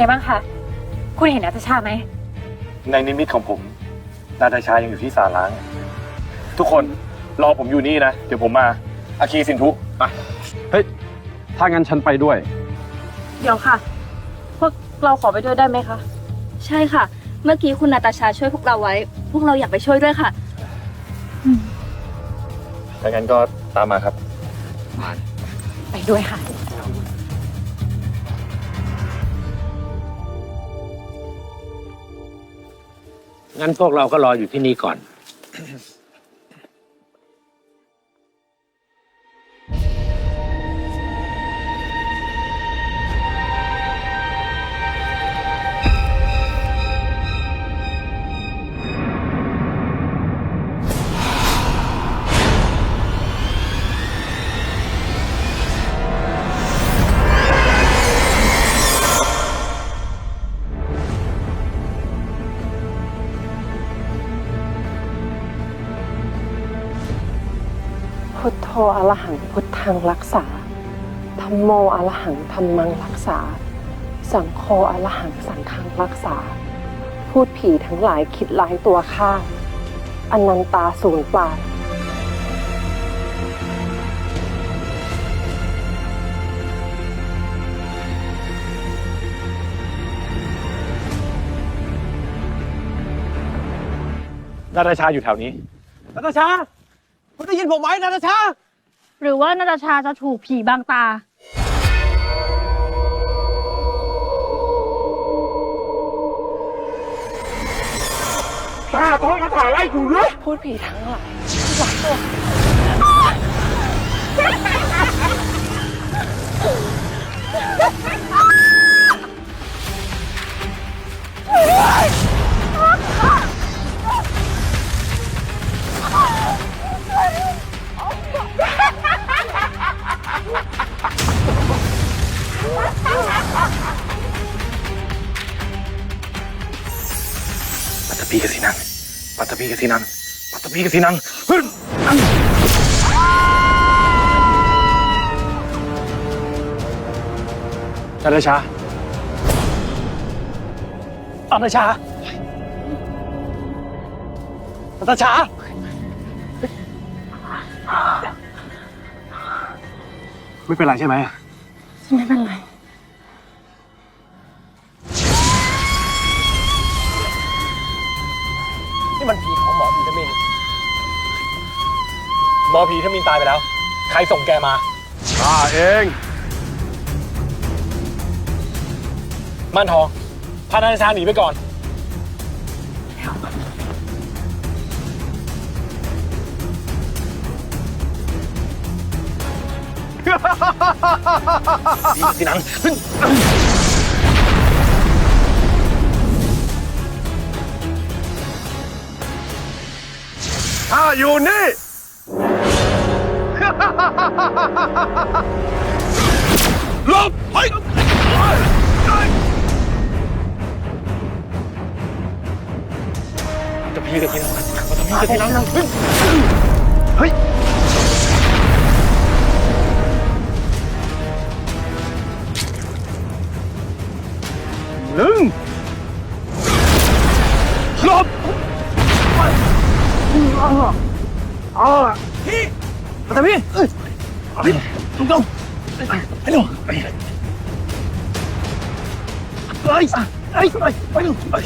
ไงบ้างคะ คุณเห็นนัตชาไหม ในนิมิตของผม นาตาชายังอยู่ที่ศาลล้าง ทุกคนรอผมอยู่นี่นะ เดี๋ยวผมมา อาคีสินทุไปเฮ้ย ถ้างั้นฉันไปด้วย เดี๋ยวค่ะ พวกเราขอไปด้วยได้ไหมคะ ใช่ค่ะ เมื่อกี้คุณนาตาชาช่วยพวกเราไว้ พวกเราอยากไปช่วยด้วยค่ะ ถ้างั้นก็ตามมาครับ ไปด้วยค่ะ งั้นพวกเราก็รออยู่ที่นี่ก่อน พุทโธอรหังพุทธังรักษาธรรมโมอรหังธรรมังรักษา สังโฆอรหังสังฆังรักษา พูดผีทั้งหลายคิดร้ายตัวข้าอนันตาสูญเปล่านาตาชาอยู่แถวนี้นาตาชา คุณได้ยินผมไหมนาตาชา หรือว่านาตาชาจะถูกผีบางตาพูดผีทั้งหลายคิดร้ายตัว ตตพีกสินังปัตตพีกสินังปัตตพีกสินังฮึ่มนาตาชานาตาชานาตาชาไม่เป็นไรใช่ไหม ไม่เป็นไร นี่มันผีของหมอผีทมิน หมอผีทมินตายไปแล้ว ใครส่งแกมา ข้าเองม่านทอง พานาตาชาหนีไปก่อนผีสินัง อยู่นี่ ลบเฮ้ยจะพี่กับพี่นังจะพีกับพี่นังเฮ้ยหนึ่งลบ อ๋อพี่มาทำพี่เอ้ยพี่ลุงตรงไปเร็วไปเฮ้ยเฮ้ยไปเร็วไป